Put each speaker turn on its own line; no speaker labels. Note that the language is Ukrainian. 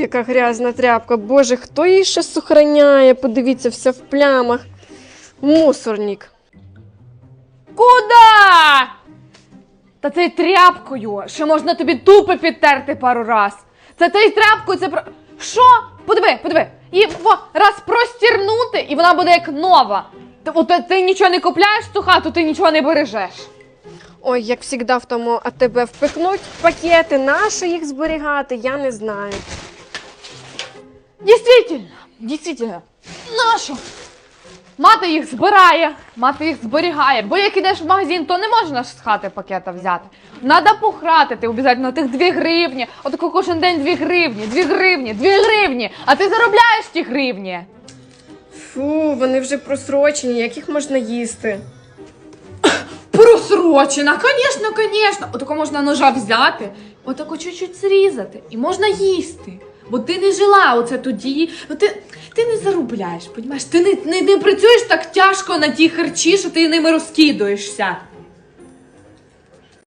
яка грязна тряпка. Боже, хто її ще сохраняє? Подивіться, вся в плямах. Мусорник.
Куда? Та це тряпкою. Ще можна тобі тупи підтерти пару раз. Це той тряпкою, це про. Що? Подиви, подиви. І во, раз простірнути, і вона буде як нова. Ти, от, ти нічого не купляєш в цю хату, ти нічого не бережеш.
Ой, як завжди в тому АТБ впихнуть пакети, нащо їх зберігати, я не знаю.
Дійсно, дійсно. Нащо? Мати їх збирає, мати їх зберігає. Бо як ідеш в магазин, то не можна ж з хати пакета взяти. Надо похратити обов'язково тих 2 гривні. Отако кожен день 2 гривні, 2 гривні, 2 гривні. А ти заробляєш ті гривні.
Фу, вони вже просрочені, як їх можна їсти?
Просрочена, звісно, звісно. Отако можна ножа взяти, отако чуть-чуть зрізати, і можна їсти. Бо ти не жила оце тоді. Ну, ти, ти не заробляєш, понімаєш? Ти не, не, не працюєш так тяжко на ті харчі, що ти ними розкидуєшся.